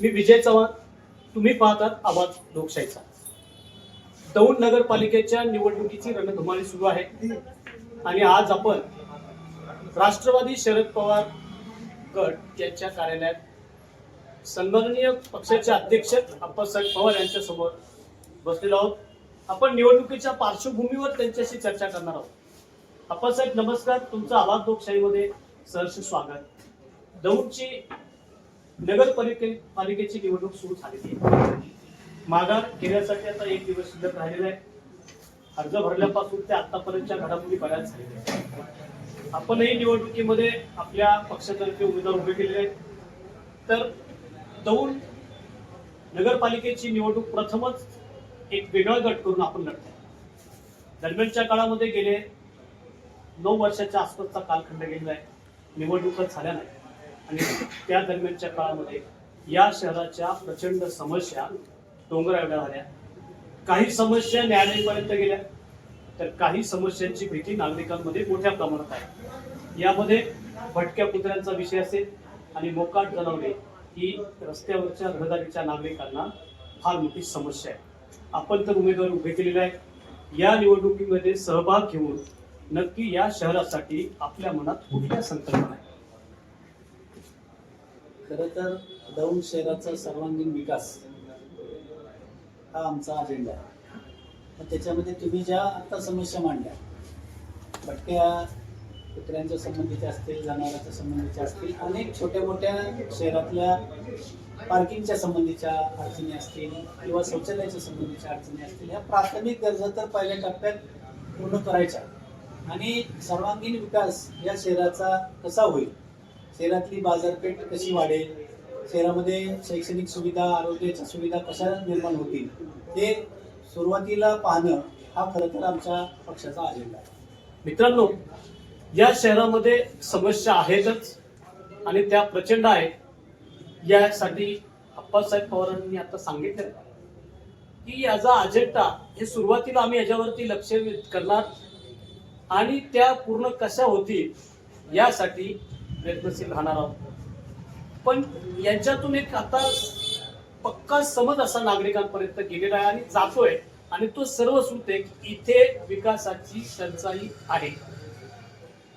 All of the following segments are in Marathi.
मी विजय चव्हाण. तुम्ही पाहतात आवाज लोकशाहीचा. दौंड नगरपालिकेच्या निवडणुकीची रणधुमाळी सुरू आहे. आणि आज आपण राष्ट्रवादी शरद पवार गट यांच्या कार्यालयात संघटनीय पक्षाचे अध्यक्ष अप्पासाहेब पवार यांच्यासमोर बसलेलो आहोत. आपण निवडणुकीच्या पार्श्वभूमीवर त्यांच्याशी चर्चा करणार आहोत. अप्पासाहेब नमस्कार. तुमचं आवाज लोकशाहीमध्ये सहर्ष स्वागत. दौंडची नगरपालिके पालिकेची निवडणूक सुरू झालेली आहे. माघार घेण्यासाठी आता एक दिवस शिल्लक राहिलेला आहे. अर्ज भरल्यापासून ते आतापर्यंतच्या घडामोडी बऱ्याच झालेल्या आहेत. आपणही निवडणुकीमध्ये आपल्या पक्षातर्फे उमेदवार उभे केलेले आहेत. तर दौंड नगरपालिकेची निवडणूक प्रथमच एक वेगळा गट करून आपण लढतो दरम्यानच्या काळामध्ये गेले नऊ वर्षाच्या आसपासचा कालखंड गेलेला आहे. निवडणुकच झाल्या नाही आणि त्या दरम्यानच्या काळामध्ये या शहराच्या प्रचंड समस्या डोंगरा एवढ्या झाल्या काही समस्या न्यायालयापर्यंत गेल्या तर काही समस्यांची भीती नागरिकांमध्ये मोठ्या प्रमाणात आहे. यामध्ये भटक्या कुत्र्यांचा विषय असेल आणि मोकाट जनावरे ही रस्त्यावरच्या रहदारीच्या नागरिकांना फार मोठी समस्या आहे. आपण तर उमेदवार उभे केलेले आहे या निवडणुकीमध्ये सहभाग घेऊन नक्की या शहरासाठी आपल्या मनात कुठल्या संकल्पना आहे खरं तर दौंड शहराचा सर्वांगीण विकास हा आमचा अजेंडा आहे. मग त्याच्यामध्ये तुम्ही ज्या आत्ता समस्या मांडल्या भटक्या कुत्र्यांच्या संबंधीच्या असतील जनावरांच्या संबंधीच्या असतील अनेक छोट्या मोठ्या शहरातल्या पार्किंगच्या संबंधीच्या अडचणी असतील किंवा शौचालयाच्या संबंधीच्या अडचणी असतील ह्या प्राथमिक गरजा तर पहिल्या टप्प्यात पूर्ण करायच्या. आणि सर्वांगीण विकास या शहराचा कसा होईल? शहरातली बाजारपेठ कशी वाढेल? शहरामध्ये शैक्षणिक सुविधा आरोग्याच्या सुविधा कशा निर्माण होतील? ते सुरुवातीला पाहणं हा खरं तर आमच्या पक्षाचा अजेंडा आहे. मित्रांनो या शहरामध्ये समस्या आहेतच आणि त्या प्रचंड आहेत. यासाठी अप्पासाहेब पवारांनी आता सांगितलं की याचा अजेंडा हे सुरुवातीला आम्ही याच्यावरती लक्ष करणार आणि त्या पूर्ण कशा होतील यासाठी प्रयत्नशील राहणार आहोत. पण यांच्यातून एक आता पक्का समज असा नागरिकांपर्यंत गेलेला आहे आणि जातोय. आणि तो सर्व सुटे इथे विकासाची टंचाई आहे.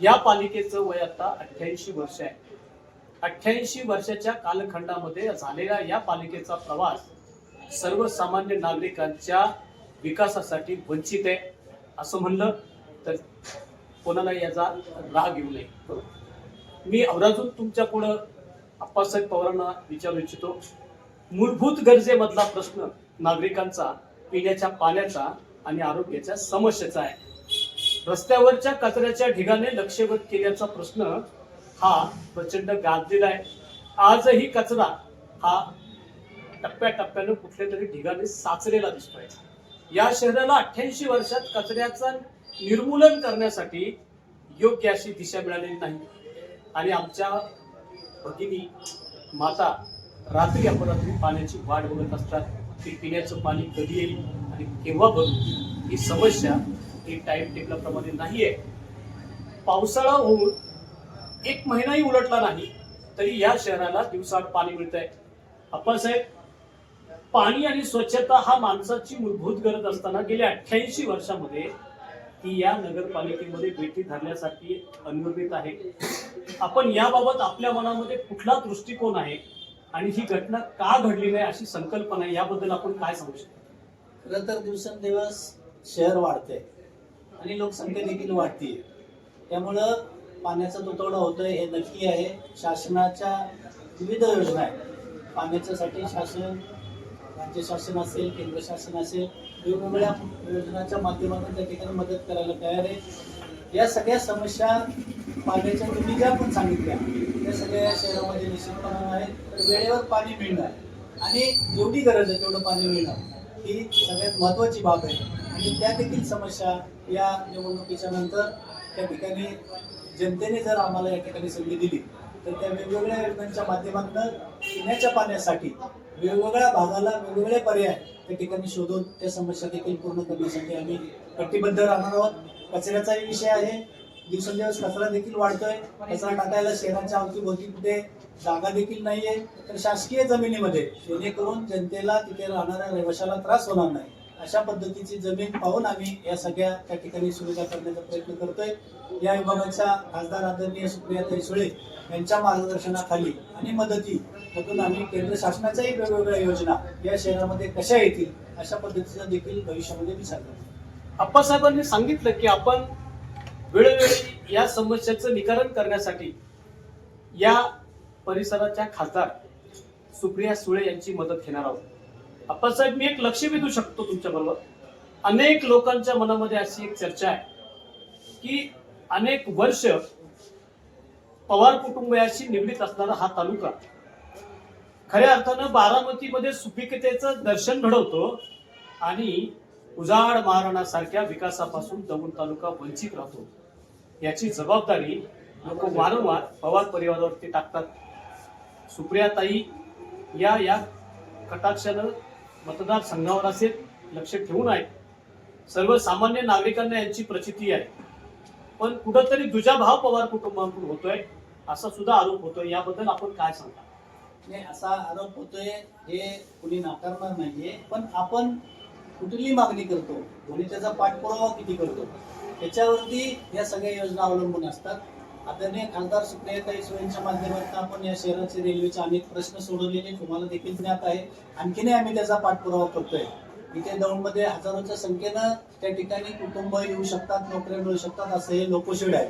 या पालिकेचं वय आता अठ्ठ्याऐंशी वर्ष आहे. अठ्ठ्याऐंशी वर्षाच्या कालखंडामध्ये झालेला या पालिकेचा प्रवास सर्वसामान्य नागरिकांच्या विकासासाठी वंचित आहे. असं म्हणलं तर कोणाला याचा राग येऊ नये. मी अवराजून तुमच्या पुढं आप्पासाहेब पवारांना विचारू इच्छितो. मूलभूत गरजेमधला प्रश्न नागरिकांचा पिण्याच्या पाण्याचा आणि आरोग्याच्या समस्येचा आहे. रस्त्यावरच्या कचऱ्याच्या ढिगाने लक्षवेध केल्याचा प्रश्न हा प्रचंड गाजलेला आहे. आजही कचरा हा टप्प्याटप्प्यानं कुठल्या तरी ढिगाने साचलेला दिसतोय. या शहराला अठ्ठ्याऐंशी वर्षात कचऱ्याचं निर्मूलन करण्यासाठी योग्य अशी दिशा मिळालेली नाही. आणि आमच्या भगिनी माता रात्री अपरात्री पाण्याची वाट बघत असतात. की पिण्याचं पाणी कधी येईल आणि केव्हा भरू ही समस्या ही टाइम टेबलाप्रमाणे नाही आहे पावसाळा होऊन एक महिनाही उलटला नाही तरी या शहराला दिवसाआड पाणी मिळत आहे अप्पासाहेब पाणी आणि स्वच्छता हा माणसाची मूलभूत गरज असताना गेल्या अठ्ठ्याऐंशी वर्षामध्ये ती या नगरपालिकेमध्ये भेटी धरण्यासाठी अनुर्मित आहे. आपण याबाबत आपल्या मनामध्ये कुठला दृष्टिकोन आहे आणि ही घटना का घडली नाही अशी संकल्पना आहे? याबद्दल आपण काय सांगू शकतो? खरं तर दिवसेंदिवस शहर वाढते आणि लोकसंख्या देखील वाढतीये. त्यामुळं पाण्याचा तुटवडा होतोय हे नक्की आहे. शासनाच्या विविध योजना आहेत. पाण्याच्यासाठी शासन राज्य शासन असेल केंद्र शासन असेल वेगवेगळ्या योजनांच्या माध्यमातून त्या ठिकाणी मदत करायला तयार आहे. या सगळ्या समस्या पाण्याच्या तुम्ही ज्या पण सांगितल्या त्या सगळ्या शहरामध्ये निश्चितपणे आहे तर वेळेवर पाणी मिळणार. आणि जेवढी गरज आहे तेवढं पाणी मिळणार. ही सगळ्यात महत्त्वाची बाब आहे. आणि त्या देखील समस्या या निवडणुकीच्या नंतर त्या ठिकाणी जनतेने जर आम्हाला या ठिकाणी संधी दिली तर त्या वेगवेगळ्या योजनांच्या माध्यमातून पिण्याच्या पाण्यासाठी वेगवेगळ्या भागाला वेगवेगळे पर्याय त्या ठिकाणी शोधून त्या समस्या देखील पूर्ण करण्यासाठी आम्ही कटिबद्ध राहणार आहोत. कचऱ्याचाही विषय आहे. दिवसेंदिवस कचरा देखील वाढतोय. कचरा टाकायला शहराच्या अवतीभोवती कुठे जागा देखील नाहीये. तर शासकीय जमिनीमध्ये जेणेकरून जनतेला तिथे राहणाऱ्या रहिवाशाला त्रास होणार नाही. अशा पद्धतीची जमीन पाहून आम्ही या सगळ्या त्या ठिकाणी सुविधा करण्याचा प्रयत्न करतोय. या विभागाच्या खासदार आदरणीय सुप्रियाताई सुळे यांच्या मार्गदर्शनाखाली आणि मदतीतून आम्ही केंद्र शासनाच्याही वेगवेगळ्या योजना या शहरामध्ये कशा येतील अशा पद्धतीचा देखील भविष्यामध्ये विचार करतो आप्पासाहेबांनी सांगितलं की आपण वेळोवेळी या समस्याचं निकारण करण्यासाठी या परिसराच्या खासदार सुप्रिया सुळे यांची मदत घेणार आहोत. आप्पासाहेब मी एक लक्ष वेधू शकतो तुमच्या बरोबर अनेक लोकांच्या मनामध्ये अशी एक चर्चा आहे की अनेक वर्ष पवार कुटुंबियाशी निगडीत असणारा हा तालुका खऱ्या अर्थानं बारामतीमध्ये सुपिकतेचं दर्शन घडवतो आणि उजाड महाराणासारख्या विकासापासून दौंड तालुका वंचित राहतो. याची जबाबदारी लोक वारंवार पवार परिवारावरती टाकतात. सुप्रियाताई या या कटाक्षानं मतदारसंघावर असेल लक्ष ठेवून आहे सर्वसामान्य नागरिकांना यांची प्रचिती आहे. पण कुठंतरी दुजाभाव पवार कुटुंबाकडून होतोय असा सुद्धा आरोप होतोय. याबद्दल आपण काय सांगता? नाही असा आरोप होतोय हे कुणी नाकारणार नाहीये. पण आपण कुठलीही मागणी करतो कोणी त्याचा पाठपुरावा किती करतो त्याच्यावरती या सगळ्या योजना अवलंबून असतात. आदरणीय खासदार सुप्रियाताई सोयींच्या माध्यमातून आपण या शहराचे रेल्वेचे अनेक प्रश्न सोडवलेले तुम्हाला देखील ज्ञात आहे. आणखीनही आम्ही त्याचा पाठपुरावा करतोय. इथे दौंडमध्ये हजारोच्या संख्येनं त्या ठिकाणी कुटुंब येऊ शकतात नोकऱ्या मिळू शकतात असं हे लोकोशेड आहे.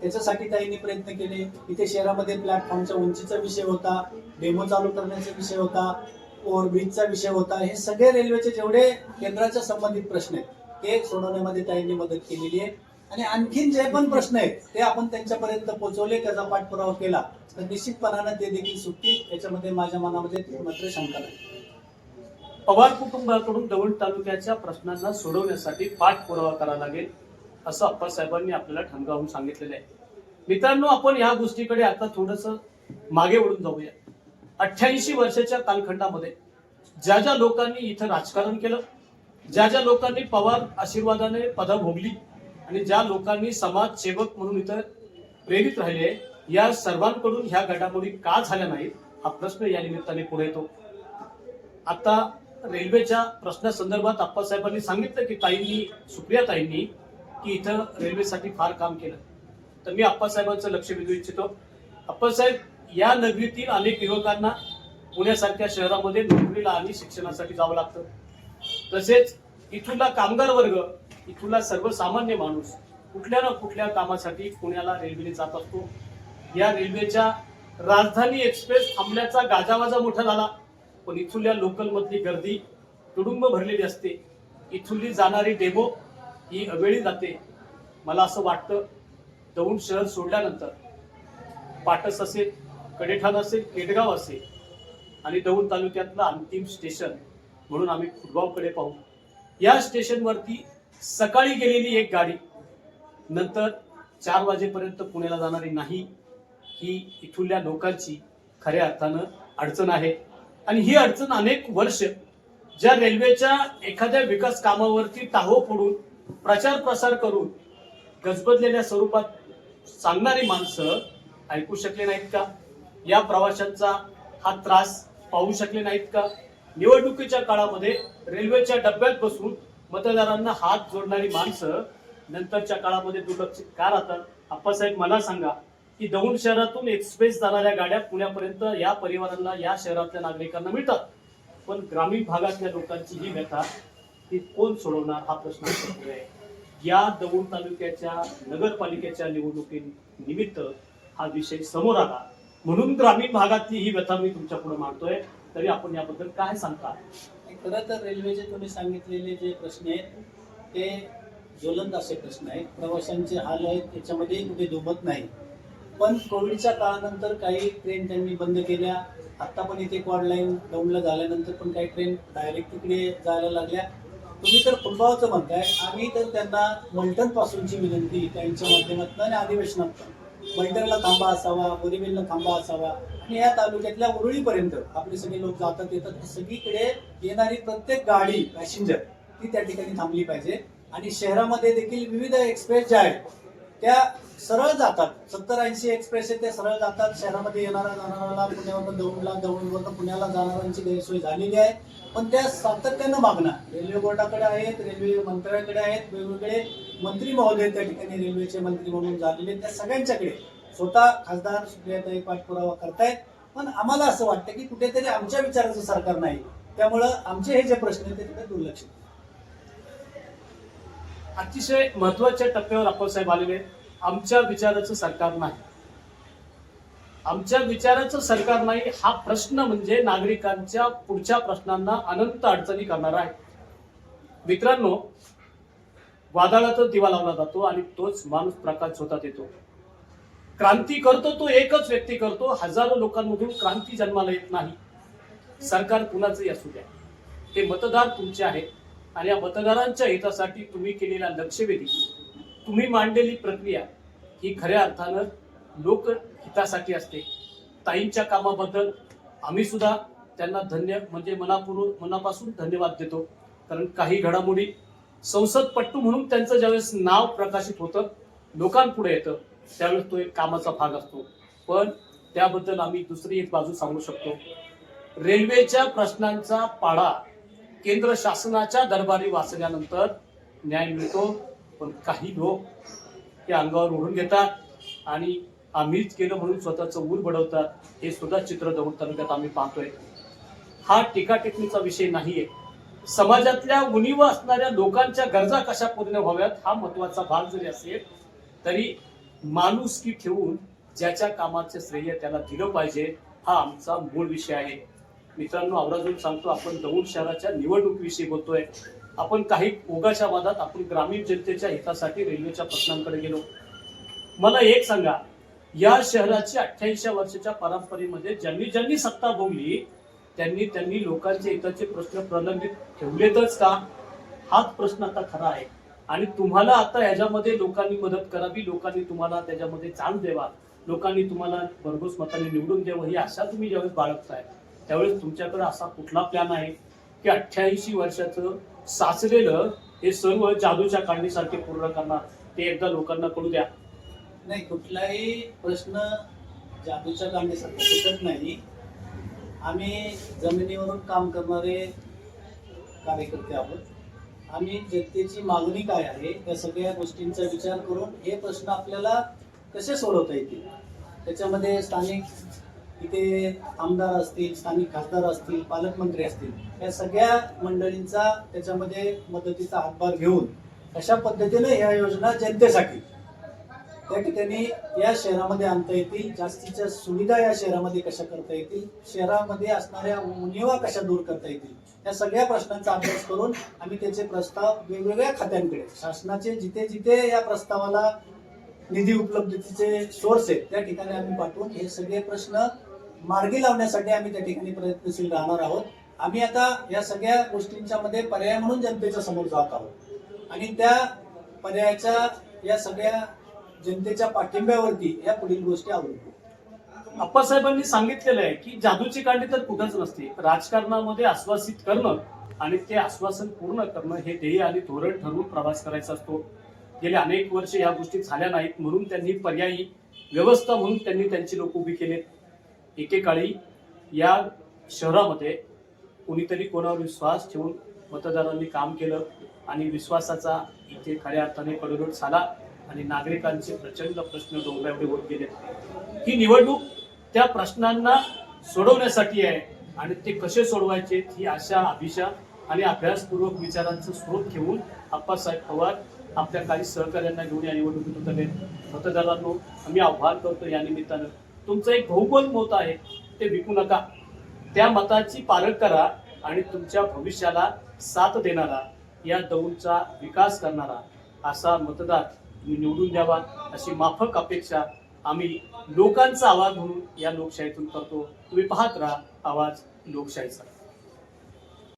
त्याच्यासाठी काहींनी प्रयत्न केले. इथे शहरामध्ये प्लॅटफॉर्मच्या उंचीचा विषय होता डेमो चालू करण्याचा विषय होता. ओव्हरब्रिजचा विषय होता हे सगळे रेल्वेचे जेवढे केंद्राच्या संबंधित प्रश्न आहेत ते सोडवण्यामध्ये त्यांनी मदत केलेली आहे. आणि आणखीन जे पण प्रश्न आहेत ते आपण त्यांच्यापर्यंत पोहोचवले त्याचा पाठपुरावा केला तर निश्चितपणानं ते देखील सुटतील. याच्यामध्ये माझ्या मनामध्ये मात्र शंका नाही. पवार कुटुंबाकडून दौंड तालुक्याच्या प्रश्नांना सोडवण्यासाठी पाठपुरावा करावा लागेल असं अप्पासाहेबांनी आपल्याला ठणकावून सांगितलेलं आहे. मित्रांनो आपण या गोष्टीकडे आता थोडस मागे वळून जाऊया. अठ्ठ्याऐंशी वर्षाच्या कालखंडामध्ये ज्या ज्या लोकांनी इथं राजकारण केलं ज्या ज्या लोकांनी पवार आशीर्वादाने पद भोगली आणि ज्या लोकांनी समाजसेवक म्हणून इथं प्रेरित राहिले या सर्वांकडून ह्या घडामोडी का झाल्या नाहीत हा प्रश्न या निमित्ताने पुढे येतो. आता रेल्वेच्या प्रश्नासंदर्भात आप्पासाहेबांनी सांगितलं की ताईंनी सुप्रिया ताईंनी की इथं रेल्वेसाठी फार काम केलं. तर मी आप्पासाहेबांचं लक्ष वेधू इच्छितो. आप्पासाहेब या नगरीतील अनेक युवकांना पुण्यासारख्या शहरामध्ये नोकरीला आणि शिक्षणासाठी जावं लागतं. तसेच इथूनला कामगार वर्ग इथूनला सर्वसामान्य माणूस कुठल्या ना कुठल्या कामासाठी पुण्याला रेल्वेने जात असतो. या रेल्वेच्या राजधानी एक्सप्रेस थांबल्याचा गाजावाजा मोठा झाला. पण इथूल्या लोकलमधली गर्दी तुडुंब भरलेली असते. इथूनली जाणारी डेमो ही अवेळी जाते. मला असं वाटतं दौंड शहर सोडल्यानंतर पाटस असेल कडेठाण असेल केडगाव असेल आणि दौंड तालुक्यातलं अंतिम स्टेशन म्हणून आम्ही खुडगावकडे पाहू. या स्टेशनवरती सकाळी गेलेली एक गाडी नंतर चार वाजेपर्यंत पुण्याला जाणारी नाही ही इथुल्या लोकांची खऱ्या अर्थानं अडचण आहे. आणि ही अडचण अनेक वर्ष ज्या रेल्वेच्या एखाद्या विकास कामावरती टाहो फोडून प्रचार प्रसार करून गजबजलेल्या स्वरूपात सांगणारी माणसं ऐकू शकले नाहीत का? या प्रवाशांचा हा त्रास पाहू शकले नाहीत का? निवडणुकीच्या काळामध्ये रेल्वेच्या डब्यात बसून मतदारांना हात जोडणारी माणसं नंतरच्या काळामध्ये दुर्लक्षित का राहतात? आप्पासाहेब मला सांगा की दौंड शहरातून एक्सप्रेस जाणाऱ्या गाड्या पुण्यापर्यंत या परिवारांना या शहरातल्या नागरिकांना मिळतात. पण ग्रामीण भागातल्या लोकांची ही व्यथा ती कोण सोडवणार? हा प्रश्न या दौंड तालुक्याच्या नगरपालिकेच्या निवडणुकीनिमित्त हा विषय समोर आला. म्हणून ग्रामीण भागातली ही व्यथा मी तुमच्यापुढे मांडतोय. तरी आपण याबद्दल काय सांगता? खरं तर रेल्वेचे तुम्ही सांगितलेले जे प्रश्न आहेत ते ज्वलंत असे प्रश्न आहेत. प्रवाशांचे हाल आहेत त्याच्यामध्ये कुठे दुमत नाही. पण कोविडच्या काळानंतर काही ट्रेन त्यांनी बंद केल्या. आत्ता पण इथे क्वाड लाईन डाऊनला झाल्यानंतर पण काही ट्रेन डायरेक्ट तिकडे जायला लागल्या. तुम्ही तर फुलबावचं म्हणताय. आम्ही तर त्यांना मल्टन पासूनची विनंती त्यांच्या माध्यमातून आणि अधिवेशनात पण. खांबा थांबा असावा बोरीबिलला थांबा असावा आणि या तालुक्यातल्या उरुळीपर्यंत आपले सगळे लोक जातात येतात सगळीकडे येणारी प्रत्येक गाडी पॅसेंजर ती त्या ठिकाणी थांबली पाहिजे आणि शहरामध्ये देखील विविध एक्सप्रेस ज्या आहेत त्या सरळ जातात. सत्तर ऐंशी एक्सप्रेस आहे ते सरळ जातात. शहरामध्ये येणाऱ्या जाणाऱ्याला पुण्यावरून दौंडला दौंडवरून पुण्याला जाणाऱ्यांची गैरसोय झालेली आहे. पण त्या सातत्यानं मागणं रेल्वे बोर्डाकडे आहेत रेल्वे मंत्र्याकडे आहेत वेगवेगळे मंत्री महोदय त्या ठिकाणी रेल्वेचे मंत्री म्हणून झालेले आहेत. त्या सगळ्यांच्याकडे स्वतः खासदार सुप्रियाताई पाठपुरावा करतायत. पण आम्हाला असं वाटतं की कुठेतरी आमच्या विचाराचं सरकार नाही. त्यामुळं आमचे हे जे प्रश्न आहेत ते तिथे दुर्लक्षित. अतिशय महत्त्वाच्या टप्प्यावर आपण साहेब आलेले आहेत. आमच्या विचाराचं सरकार नाही. आमच्या विचाराचं सरकार नाही हा प्रश्न म्हणजे नागरिकांच्या पुढच्या प्रश्नांना अनंत अडचणी करणारा आहे. मित्रांनो वादळातच दिवा लावला जातो आणि तोच माणूस प्रकाश स्वतः येतो. क्रांती करतो तो एकच व्यक्ती करतो हजारो लोकांमधून क्रांती जन्माला येत नाही. सरकार कुणाचंही असू द्या. ते मतदार तुमचे आहेत आणि या मतदारांच्या हितासाठी तुम्ही केलेल्या लक्षवेधी तुम्ही मांडलेली प्रक्रिया ही खऱ्या अर्थानं लोकहितासाठी असते. ताईंच्या कामाबद्दल आम्ही सुद्धा त्यांना धन्य म्हणजे मनापूर्व मनापासून धन्यवाद देतो. कारण काही घडामोडी संसदपट्टू म्हणून त्यांचं ज्यावेळेस नाव प्रकाशित होतं लोकांपुढे येतं त्यावेळेस तो एक कामाचा भाग असतो. पण त्याबद्दल आम्ही दुसरी एक बाजू सांगू शकतो. रेल्वेच्या प्रश्नांचा पाडा केंद्र शासनाच्या दरबारी वाचल्यानंतर न्याय मिळतो. पण काही लोक ते अंगावर ओढून घेतात आणि आम्हीच केलं म्हणून स्वतःचं ऊर बडवतात हे सुद्धा चित्र दौड तालुक्यात आम्ही पाहतोय. हा टीकाटेकणीचा विषय नाहीये. समाजातल्या उणीव असणाऱ्या लोकांच्या गरजा कशा पूर्ण व्हाव्यात हा महत्त्वाचा भाग जरी असेल तरी माणुसकी ठेवून ज्याच्या कामाचे श्रेय त्याला दिलं पाहिजे हा आमचा मूळ विषय आहे. मित्रांनो आवर्जून सांगतो आपण दौंड शहराच्या निवडणुकीविषयी बोलतोय. आपण काही ओगाच्या वादात आपण ग्रामीण जनतेच्या हितासाठी रेल्वेच्या प्रश्नांकडे गेलो. मला एक सांगा या शहराची अठ्ठ्याऐंशी वर्षाच्या परंपरेमध्ये ज्यांनी ज्यांनी सत्ता भोगली त्यांनी त्यांनी लोकांच्या हिताचे प्रश्न प्रलंबित ठेवलेतच का? हाच प्रश्न आता खरा आहे. आणि तुम्हाला आता ह्याच्यामध्ये लोकांनी मदत करावी लोकांनी तुम्हाला त्याच्यामध्ये चान्स द्यावा लोकांनी तुम्हाला भरघोस मताने निवडून द्यावं ही आशा तुम्ही ज्यावेळेस बाळगताय त्यावेळेस तुमच्याकडे असा कुठला प्लॅन आहे की अठ्ठ्याऐंशी वर्षाचं साचलेलं हे सर्व जादूच्या काढणीसारखे पूर्ण करणार ते एकदा लोकांना कळू द्या. नाही कुठलाही प्रश्न जादूच्या काढणीसारखा सुटत नाही. आम्ही जमिनीवरून काम करणारे कार्यकर्ते आहोत. आम्ही जनतेची मागणी काय आहे त्या सगळ्या गोष्टींचा विचार करून हे प्रश्न आपल्याला कसे सोडवता येतील? त्याच्यामध्ये स्थानिक इथे आमदार असतील स्थानिक खासदार असतील पालकमंत्री असतील या सगळ्या मंडळींचा त्याच्यामध्ये मदतीचा हातभार घेऊन अशा पद्धतीने ह्या योजना जनतेसाठी त्या ठिकाणी या शहरामध्ये आणता येतील. जास्तीच्या सुविधा या शहरामध्ये कशा करता येतील? शहरामध्ये असणाऱ्या उणिवा कशा दूर करता येतील? या सगळ्या प्रश्नांचा अभ्यास करून आम्ही त्याचे प्रस्ताव वेगवेगळ्या खात्यांकडे शासनाचे जिथे जिथे या प्रस्तावाला निधी उपलब्धतेचे सोर्स आहेत त्या ठिकाणी आम्ही पाठवून हे सगळे प्रश्न मार्गी लावण्यासाठी आम्ही त्या ठिकाणी प्रयत्नशील राहणार आहोत. आम्ही आता या सगळ्या गोष्टींच्या मध्ये पर्याय म्हणून जनतेच्या समोर जात आहोत. आणि त्या पर्यायाच्या या सगळ्या जनतेच्या पाठिंब्यावरती या पुढील गोष्टी आवडतो आप्पासाहेबांनी सांगितलेलं आहे की जादूची कांडी तर कुठंच नसते. राजकारणामध्ये आश्वासित करणं आणि ते आश्वासन पूर्ण करणं हे ध्येय आणि धोरण ठरवून प्रवास करायचा असतो. गेले अनेक वर्ष या गोष्टी झाल्या नाहीत म्हणून त्यांनी पर्यायी व्यवस्था म्हणून त्यांनी त्यांची लोक उभी केलेत. एकेकाळी या शहरामध्ये कुणीतरी कोणावर विश्वास ठेवून मतदारांनी काम केलं आणि विश्वासाचा इथे खऱ्या अर्थाने कडोलट झाला आणि नागरिकांचे प्रचंड प्रश्न डोंगराएवढे होत गेले. ही निवडणूक त्या प्रश्नांना सोडवण्यासाठी आहे आणि ते कसे सोडवायचे ही आशा अभिशा आणि अभ्यासपूर्वक विचारांचा स्रोत घेऊन आप्पासाहेब पवार आपल्या काही सहकार्यांना घेऊन या निवडणुकीत उतरले. मतदारांनो आम्ही आव्हान करतो या निमित्तानं तुमचं एक बहुबल मत आहे ते विकू नका. त्या मताची पालक करा आणि तुमच्या भविष्याला साथ देणारा या दौड़चा विकास करणारा असा मतदार तुम्ही निवडून द्यावा अशी माफक अपेक्षा आम्ही लोकांचा आवाज म्हणून या लोकशाहीतून करतो. तुम्ही पाहत राहा आवाज लोकशाहीचा.